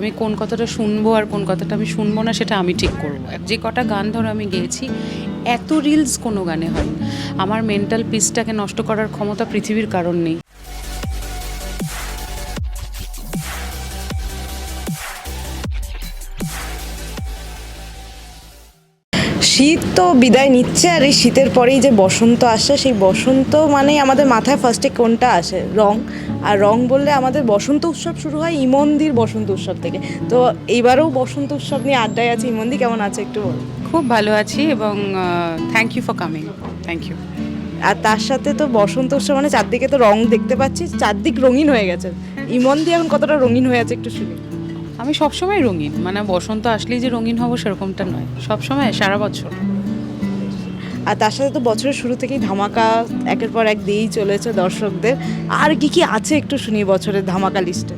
আমি কোন কথাটা শুনব আর কোন কথাটা আমি শুনব না, সেটা আমি ঠিক করব। যে কটা গান ধরো আমি গেয়েছি, এত রিলস কোনো গানে হয় আমার মেন্টাল পিসটাকে নষ্ট করার ক্ষমতা পৃথিবীর কারণ নেই। তো বিদায় নিচ্ছে আর এই শীতের পরেই যে বসন্ত আসে সেই বসন্ত মানেই আমাদের মাথায় ফার্স্টে কোনটা আসে? রং। আর রং বললে আমাদের বসন্ত উৎসব শুরু হয় ইমন্দির বসন্ত উৎসব থেকে। তো এইবারেও বসন্ত উৎসব নিয়ে আড্ডায় আছে। ইমন্দি কেমন আছে একটু বল? খুব ভালো আছি এবং thank you for coming thank you আর তার সাথে তো বসন্ত উৎসব মানে চারদিকে তো রং দেখতে পাচ্ছি চারদিক রঙিন হয়ে গেছে। ইমন্দি এখন কতটা রঙিন হয়ে আছে একটু শুনি। আমি সবসময় রঙিন মানে বসন্ত আসলেই যে রঙিন হব সেরকমটা নয়। সবসময় সারা বছর। আর তার সাথে তো বছরের শুরু থেকেই ধামাকা একের পর এক দিয়েই চলেছে দর্শকদের। আর কি কি আছে একটু শুনি বছরের ধামাকা লিস্টে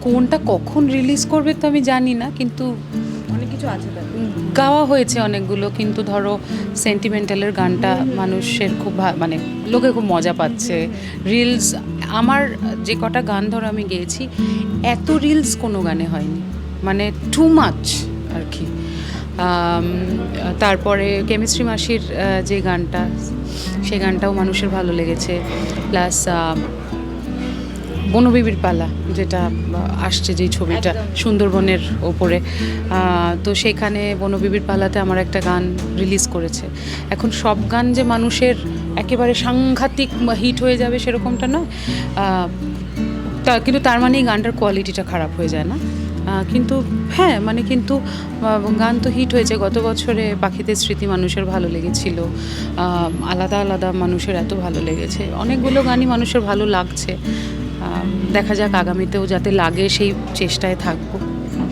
কোনটা কখন রিলিজ করবে তো আমি জানি না কিন্তু অনেক কিছু আছে গাওয়া হয়েছে অনেকগুলো কিন্তু ধরো সেন্টিমেন্টালের গানটা মানুষের খুব ভা- মানে লোকে খুব মজা পাচ্ছে। রিলস আমার যে কটা গান ধরো আমি গেয়েছি এত রিলস কোনো গানে হয়নি। মানে টু মাচ আর কি। তারপরে কেমিস্ট্রি মাসির যে গানটা সেই গানটাও মানুষের ভালো লেগেছে। প্লাস বনবিবির পালা যেটা আসছে যেই ছবিটা সুন্দরবনের ওপরে। তো সেখানে বনবিবির পালাতে আমার একটা গান রিলিজ করেছে। এখন সব গান যে মানুষের একেবারে সাংঘাতিক হিট হয়ে যাবে সেরকমটা নয়। তা কিন্তু তার মানে এই গানটার কোয়ালিটিটা খারাপ হয়ে যায় না। কিন্তু হ্যাঁ মানে কিন্তু গান তো হিট হয়েছে। গত বছরে পাখিদের স্মৃতি মানুষের ভালো লেগেছিল। আলাদা আলাদা মানুষের এত ভালো লেগেছে। অনেকগুলো গানই মানুষের ভালো লাগছে। দেখা যাক আগামীতেও যাতে লাগে সেই চেষ্টায় থাকব।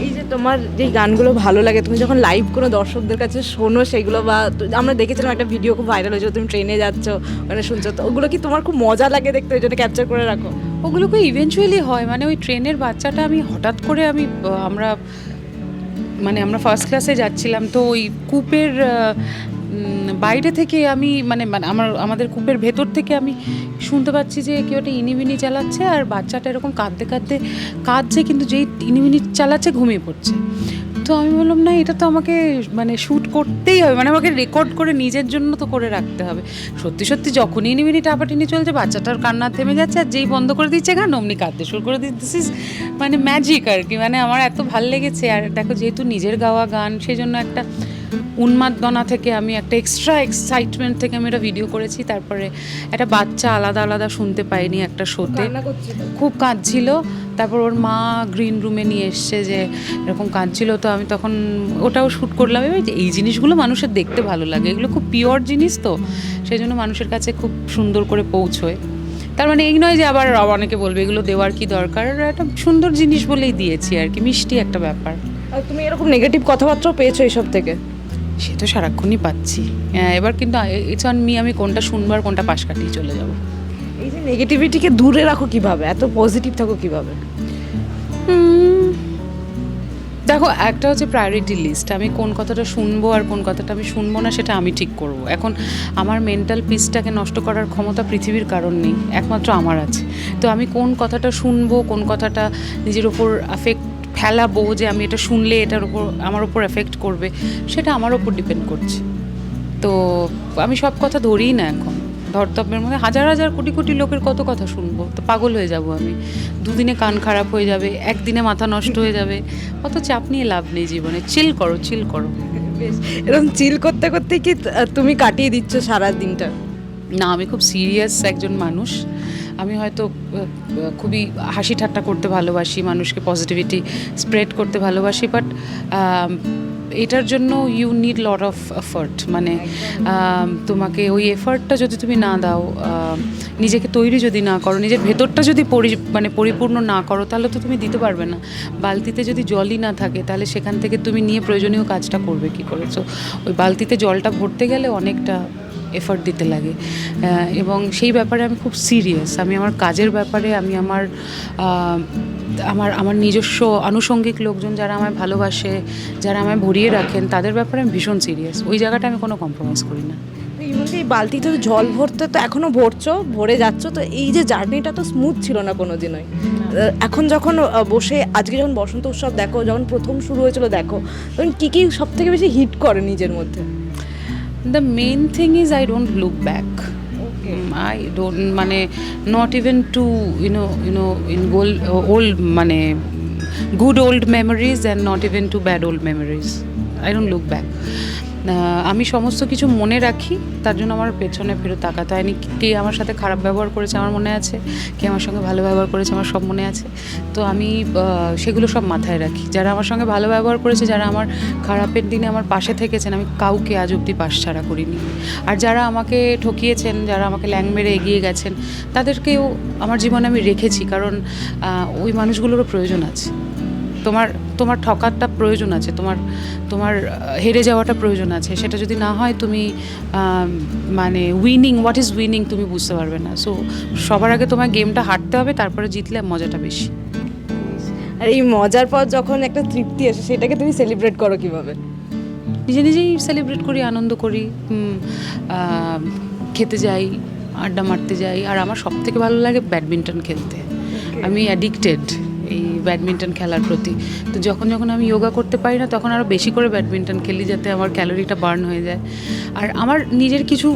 এই যে তোমার যে গানগুলো ভালো লাগে, তুমি যখন লাইভ কোনো দর্শকদের কাছে শোনো সেগুলো বা আমরা দেখেছিলাম একটা ভিডিও খুব ভাইরাল হয়েছিল, তুমি ট্রেনে যাচ্ছ মানে শুনছো, তো ওগুলো কি তোমার খুব মজা লাগে দেখতে? ওই জন্য ক্যাপচার করে রাখো। ওগুলোকে ইভেনচুয়ালি হয় মানে ওই ট্রেনের বাচ্চাটা আমি হঠাৎ করে আমি আমরা মানে আমরা ফার্স্ট ক্লাসে যাচ্ছিলাম, তো ওই কূপের বাইরে থেকে আমি মানে মানে আমার, আমাদের কূপের ভেতর থেকে আমি শুনতে পাচ্ছি যে কেউ একটা ইনিমিনি চালাচ্ছে আর বাচ্চাটা এরকম কাঁদতে কাঁদতে কাঁদছে, কিন্তু যেই ইনিমিনি চালাচ্ছে ঘুমিয়ে পড়ছে। তো আমি বললাম, না, এটা তো আমাকে মানে শ্যুট করতেই হবে মানে আমাকে রেকর্ড করে নিজের জন্য তো করে রাখতে হবে। সত্যি সত্যি যখনই ইনিমিনি টাপাটিনি চলছে, বাচ্চাটার কান্না থেমে যাচ্ছে আর যেই বন্ধ করে দিচ্ছে গান, অমনি কাঁদতে শুরু করে দিস ইজ মানে ম্যাজিক আর কি মানে আমার এত ভালো লেগেছে। আর দেখো, যেহেতু নিজের গাওয়া গান সেই জন্য একটা উন্মাদনা থেকে আমি একটা এক্সট্রা এক্সাইটমেন্ট থেকে আমি একটা ভিডিও করেছি তারপরে একটা বাচ্চা আলাদা আলাদা শুনতে পাইনি একটা শোতে খুব কাঁদছিল। তারপর ওর মা গ্রিন রুমে নিয়ে এসছে যে এরকম কাঁদছিল। তো আমি তখন ওটাও শ্যুট করলাম। এবার যে এই জিনিসগুলো মানুষের দেখতে ভালো লাগে এগুলো খুব পিওর জিনিস তো। সেই জন্য মানুষের কাছে খুব সুন্দর করে পৌঁছয়। তার মানে এই নয় যে আবার অনেকে বলবে এগুলো দেওয়ার কি দরকার? একটা সুন্দর জিনিস বলেই দিয়েছি আর কি মিষ্টি একটা ব্যাপার। তুমি এরকম নেগেটিভ কথাবার্তাও পেয়েছ এইসব থেকে? সে তো সারাক্ষণই পাচ্ছি। হ্যাঁ, এবার কিন্তু ইটস অন মি আমি কোনটা শুনব আর কোনটা পাশ কাটিয়ে চলে যাব। এই যে নেগেটিভিটিকে দূরে রাখো কীভাবে? এত পজিটিভ থাকো কীভাবে? দেখো একটা হচ্ছে প্রায়োরিটি লিস্ট আমি কোন কথাটা শুনব আর কোন কথাটা আমি শুনব না সেটা আমি ঠিক করব। এখন আমার মেন্টাল পিসটাকে নষ্ট করার ক্ষমতা পৃথিবীর কারণ নেই একমাত্র আমার আছে। তো আমি কোন কথাটা শুনব কোন কথাটা নিজের ওপর আফেক্ট ফেলাবো যে আমি এটা শুনলে এটার উপর আমার উপর এফেক্ট করবে সেটা আমার ওপর ডিপেন্ড করছে। তো আমি সব কথা ধরিই না এখন। ধর্তব্যের মধ্যে হাজার হাজার কোটি কোটি লোকের কত কথা শুনব তো পাগল হয়ে যাব আমি। দুদিনে কান খারাপ হয়ে যাবে একদিনে মাথা নষ্ট হয়ে যাবে অত চাপ নিয়ে লাভ নেই জীবনে। চিল করো চিল করো। এরকম চিল করতে করতে কি তুমি কাটিয়ে দিচ্ছ সারা দিনটা না আমি খুব সিরিয়াস একজন মানুষ। আমি হয়তো খুবই হাসি ঠাট্টা করতে ভালোবাসি মানুষকে পজিটিভিটি স্প্রেড করতে ভালোবাসি বাট এটার জন্য you need lot of effort মানে তোমাকে ওই এফার্টটা যদি তুমি না দাও নিজেকে তৈরি যদি না করো নিজের ভেতরটা যদি পরি মানে পরিপূর্ণ না করো তাহলে তো তুমি দিতে পারবে না। বালতিতে যদি জলই না থাকে তাহলে সেখান থেকে তুমি নিয়ে প্রয়োজনীয় কাজটা করবে কী করে? সো ওই বালতিতে জলটা ভরতে গেলে অনেকটা এফর্ট দিতে লাগে। এবং সেই ব্যাপারে আমি খুব সিরিয়াস আমি আমার কাজের ব্যাপারে আমি আমার আমার আমার নিজস্ব আনুষঙ্গিক লোকজন যারা আমায় ভালোবাসে যারা আমায় ভরিয়ে রাখেন তাদের ব্যাপারে আমি ভীষণ সিরিয়াস ওই জায়গাটা আমি কোনো কম্প্রোমাইজ করি না। এই বালতিতে জল ভরতে তো এখনও ভরছো ভরে যাচ্ছ তো এই যে জার্নিটা তো স্মুথ ছিল না কোনো দিনই এখন যখন বসে আজকে যখন বসন্ত উৎসব দেখো যখন প্রথম শুরু হয়েছিল দেখো তখন কী কী সব থেকে বেশি হিট করে নিজের মধ্যে? the main thing is I don't look back I don't মানে not even to you know you know in gold old মানে good old memories and not even to bad old memories I don't look back আমি সমস্ত কিছু মনে রাখি, তার জন্য আমার পেছনে ফেরত তাকাতে হয়নি। কে আমার সাথে খারাপ ব্যবহার করেছে আমার মনে আছে? কে আমার সঙ্গে ভালো ব্যবহার করেছে আমার সব মনে আছে? তো আমি সেগুলো সব মাথায় রাখি। যারা আমার সঙ্গে ভালো ব্যবহার করেছে, যারা আমার খারাপের দিনে আমার পাশে থেকেছেন, আমি কাউকে আজ অব্দি পাশ ছাড়া করিনি। আর যারা আমাকে ঠকিয়েছেন, যারা আমাকে ল্যাং মেরে এগিয়ে গেছেন, তাদেরকেও আমার জীবনে আমি রেখেছি, কারণ ওই মানুষগুলোরও প্রয়োজন আছে। তোমার তোমার ঠকারটা প্রয়োজন আছে তোমার তোমার হেরে যাওয়াটা প্রয়োজন আছে। সেটা যদি না হয় তুমি মানে উইনিং হোয়াট ইজ উইনিং তুমি বুঝতে পারবে না। সো সবার আগে তোমার গেমটা হারতে হবে তারপরে জিতলে মজাটা বেশি। আর এই মজার পর যখন একটা তৃপ্তি আসে সেটাকে তুমি সেলিব্রেট করো কীভাবে? নিজে নিজেই সেলিব্রেট করি আনন্দ করি খেতে যাই আড্ডা মারতে যাই। আর আমার সব থেকে ভালো লাগে ব্যাডমিন্টন খেলতে। আমি অ্যাডিক্টেড ব্যাডমিন্টন খেলার প্রতি। তো যখন যখন আমি যোগা করতে পারি না, তখন আরও বেশি করে ব্যাডমিন্টন খেলি যাতে আমার ক্যালোরিটা বার্ন হয়ে যায়। আর আমার নিজের কিছু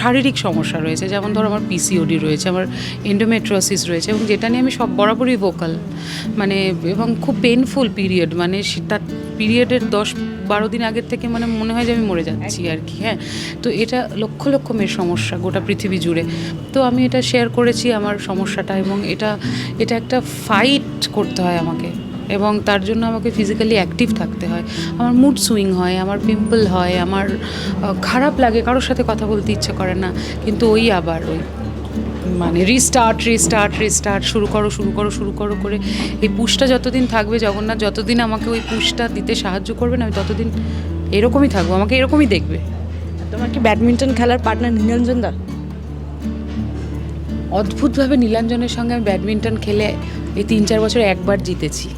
শারীরিক সমস্যা রয়েছে, যেমন ধরো আমার পিসিওডি রয়েছে, আমার এন্ডোমেট্রোসিস রয়েছে এবং যেটা নিয়ে আমি সব বরাবরই ভোকাল মানে এবং খুব পেনফুল পিরিয়ড মানে তার পিরিয়ডের দশ বারো দিন আগের থেকে মানে মনে হয় যে আমি মরে যাচ্ছি আর কি হ্যাঁ। তো এটা লক্ষ লক্ষ মেয়ের সমস্যা গোটা পৃথিবী জুড়ে। তো আমি এটা শেয়ার করেছি আমার সমস্যাটা এবং এটা এটা একটা ফাইট করতে হয় আমাকে। এবং তার জন্য আমাকে ফিজিক্যালি অ্যাক্টিভ থাকতে হয়। আমার মুড সুইং হয় আমার পিম্পল হয় আমার খারাপ লাগে কারোর সাথে কথা বলতে ইচ্ছে করে না। কিন্তু ওই আবার ওই মানে রিস্টার্ট রিস্টার্ট রিস্টার্ট শুরু করো শুরু করো শুরু করো করে এই পুষটা যতদিন থাকবে জগন্নাথ যতদিন আমাকে ওই পুষটা দিতে সাহায্য করবেন আমি ততদিন এরকমই থাকব আমাকে এরকমই দেখবে। তোমার কি ব্যাডমিন্টন খেলার পার্টনার নীলাঞ্জন দা? অদ্ভুতভাবে নীলাঞ্জনের সঙ্গে আমি ব্যাডমিন্টন খেলে এই তিন চার বছরে একবার জিতেছি।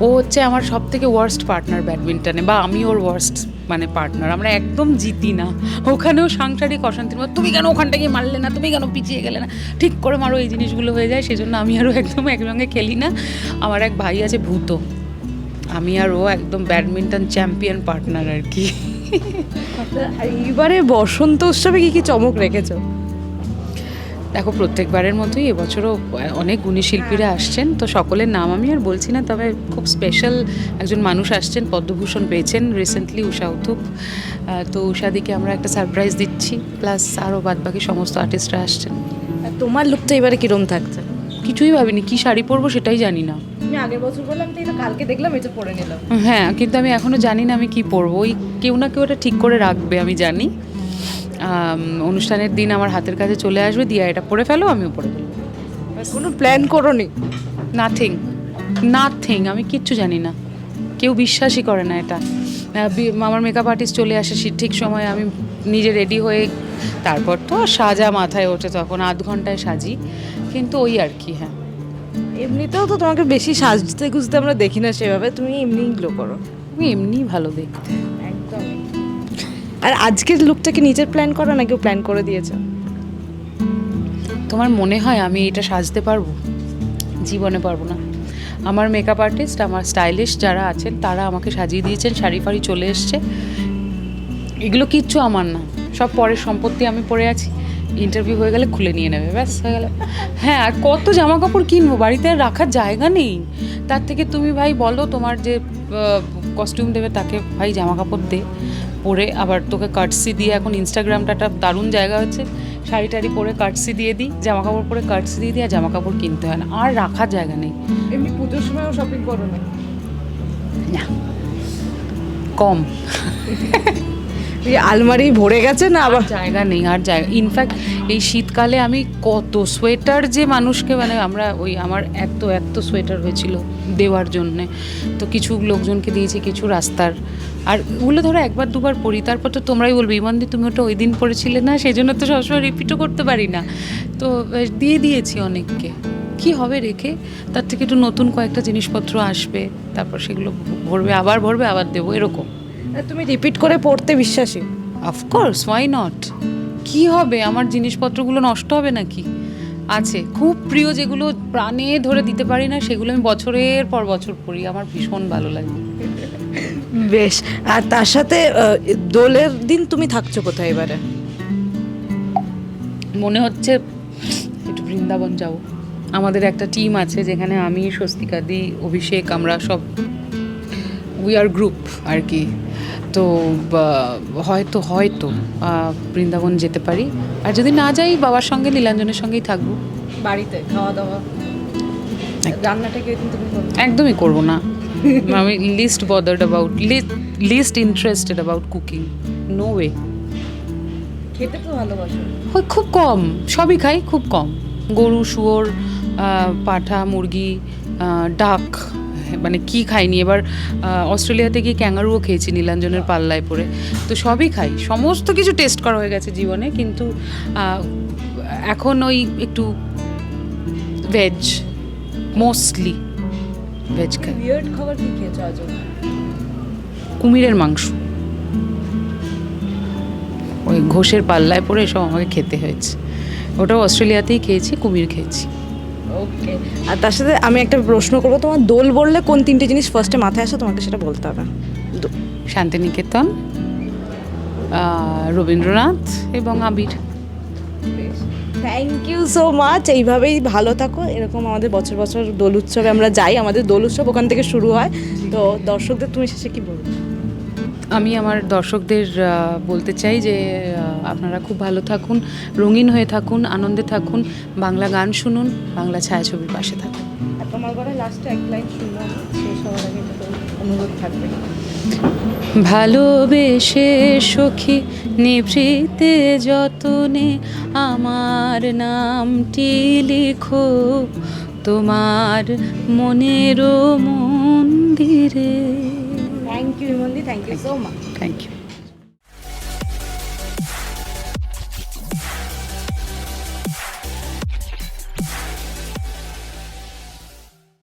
ও হচ্ছে আমার সব থেকে ওয়ার্স্ট পার্টনার ব্যাডমিন্টনে, বা আমি ওর ওয়ার্স্ট মানে পার্টনার আমরা একদম জিতি না। ওখানেও সাংসারিক অশান্তির মধ্যে, তুমি কেন ওখানটা গিয়ে মারলে না? তুমি কেন পিছিয়ে গেলে না? ঠিক করে মারো, এই জিনিসগুলো হয়ে যায়, সেজন্য আমি আরও একদম একসঙ্গে খেলি না। আমার এক ভাই আছে ভূত। আমি আর ও একদম ব্যাডমিন্টন চ্যাম্পিয়ন পার্টনার আর কি। আর এইবারে বসন্ত উৎসবে কি কি চমক রেখেছো? দেখো প্রত্যেকবারের মতোই এবছরও অনেক গুণী শিল্পীরা আসছেন তো সকলের নাম আমি আর বলছি না তবে খুব স্পেশাল একজন মানুষ আসছেন পদ্মভূষণ পেয়েছেন রিসেন্টলি উষা উথুপ। তো উষাদিকে আমরা একটা সারপ্রাইজ দিচ্ছি প্লাস আরও বাদবাকি সমস্ত আর্টিস্টরা আসছেন। তোমার লুকটা এবারে কিরম থাকছে? কিছুই ভাবিনি কি শাড়ি পরবো সেটাই জানি না। আমি আগের বছর বললাম তো এটা কালকে দেখলাম এটা পরে নিলাম। হ্যাঁ কিন্তু আমি এখনও জানি না আমি কি পরবো ওই কেউ না কেউ এটা ঠিক করে রাখবে আমি জানি। অনুষ্ঠানের দিন আমার হাতের কাছে চলে আসবে দিয়া এটা পরে ফেলো আমিও পরে ফেলব। কোনো প্ল্যান করো নি নাথিং নাথিং আমি কিচ্ছু জানি না। কেউ বিশ্বাসই করে না এটা। আমার মেকআপ আর্টিস্ট চলে আসে ঠিক সময় আমি নিজে রেডি হয়ে তারপর তো সাজা মাথায় ওঠে তখন আধ ঘন্টায় সাজি। কিন্তু ওই আর কি হ্যাঁ। এমনিতেও তো তোমাকে বেশি সাজতে গুজতে আমরা দেখি না সেভাবে তুমি এমনিই গ্লো করো। তুমি এমনিই ভালো দেখতে। আর আজকের লুকটা কি নিজের প্ল্যান করো না কেউ প্ল্যান করে দিয়েছে? তোমার মনে হয় আমি এটা সাজতে পারব? জীবনে পারব না। আমার মেকআপ আর্টিস্ট আমার স্টাইলিস্ট যারা আছেন, তারা আমাকে সাজিয়ে দিয়েছেন, শাড়ি ফাড়ি চলে এসছে। এগুলো কিচ্ছু আমার না। সব পরের সম্পত্তি আমি পরে আছি। ইন্টারভিউ হয়ে গেলে খুলে নিয়ে নেবে, ব্যাস, হয়ে গেল। হ্যাঁ আর কত জামা কাপড় কিনবো? বাড়িতে আর রাখার জায়গা নেই। তার থেকে তুমি ভাই বলো, তোমার যে কস্টিউম দেবে, তাকে ভাই জামা কাপড় দে। পরে আবার তোকে কাটসি দিয়ে এখন ইনস্টাগ্রামটা একটা দারুণ জায়গা হচ্ছে। শাড়ি টাড়ি পরে কাটসি দিয়ে দিই জামা কাপড় পরে কাটসি দিয়ে দিই আর জামা কাপড় কিনতে হয় না। আর রাখার জায়গা নেই। এমনি পুজোর সময়ও শপিং করো না? না। কম। আলমারি ভরে গেছে না আবার? জায়গা নেই আর জায়গা ইনফ্যাক্ট এই শীতকালে আমি কত সোয়েটার যে মানুষকে মানে আমরা ওই আমার এত এত সোয়েটার হয়েছিল দেওয়ার জন্যে। তো কিছু লোকজনকে দিয়েছি কিছু রাস্তার আর ওগুলো ধরো একবার দুবার পড়ি তারপর তো তোমরাই বলবে ইমানদি তুমি ওটা ওই দিন পড়েছিলে না সেই জন্য তো সবসময় রিপিটও করতে পারি না। তো দিয়ে দিয়েছি অনেককে। কি হবে রেখে? তার থেকে একটু নতুন কয়েকটা জিনিসপত্র আসবে তারপর সেগুলো ভরবে আবার ভরবে আবার দেবো এরকম। তুমি রিপিট করে পড়তে বিশ্বাসী। অফকোর্স ওয়াই নট কি হবে? আমার জিনিসপত্রগুলো নষ্ট হবে নাকি? আছে খুব প্রিয় যেগুলো প্রাণে ধরে দিতে পারি না সেগুলো আমি বছরের পর বছর পড়ি আমার ভীষণ ভালো লাগে। বেশ। আর তার সাথে দোলের দিন তুমি থাকছো কোথায় এবারে? মনে হচ্ছে একটু বৃন্দাবন যাব। আমাদের একটা টিম আছে যেখানে আমি স্বস্তিকাদি অভিষেক আমরা সব উই আর গ্রুপ আর কি। তো হয়তো হয়তো বৃন্দাবন যেতে পারি। আর যদি না যাই বাবার সঙ্গে নীলাঞ্জনের সঙ্গেই থাকব। বাড়িতে খাওয়া দাওয়া? রান্নাটা তুমি করবে? একদমই করব না আমি least bothered about least interested about cooking no way খেতে তো ভালোবাসো। খুব কম সবই খাই খুব কম। গরু শুয়োর পাঠা মুরগি ডাক মানে কি খাইনি? এবার অস্ট্রেলিয়াতে গিয়ে ক্যাঙ্গারুও খেয়েছি নীলাঞ্জনের পাল্লায় পড়ে। তো সবই খাই। সমস্ত কিছু টেস্ট করা হয়ে গেছে জীবনে কিন্তু এখন ওই একটু ভেজ মোস্টলি ভেজ খাই উইয়ার্ড খাবার কি খেয়েছো আজ? কুমিরের মাংস। ওই ঘোষের পাল্লায় পড়ে এসব আমাকে খেতে হয়েছে। ওটাও অস্ট্রেলিয়াতেই খেয়েছি কুমির খেয়েছি। ওকে আর তার সাথে আমি একটা প্রশ্ন করব তোমার দোল বললে কোন তিনটে জিনিস ফার্স্টে মাথায় আসে? তোমাকে সেটা বলতে হবে। শান্তিনিকেতন রবীন্দ্রনাথ এবং Abir. Thank you so much এইভাবেই ভালো থাকো। এরকম আমাদের বছর বছর দোল উৎসবে আমরা যাই। আমাদের দোল উৎসব ওখান থেকে শুরু হয়। তো দর্শকদের তুমি শেষে কি বলবে আমি আমার দর্শকদের বলতে চাই যে আপনারা খুব ভালো থাকুন রঙিন হয়ে থাকুন আনন্দে থাকুন বাংলা গান শুনুন বাংলা ছায়াছবির পাশে থাকুন। আর তোমার ঘরে লাস্টে এক লাইন শুনলাম শেষ হওয়ার আগে অনুরোধ থাকবে। ভালোবেসে সখী নিভৃতে যতনে আমার নামটি লিখো। তোমার মনেরও মন্দিরে। Thank you thank you so much thank you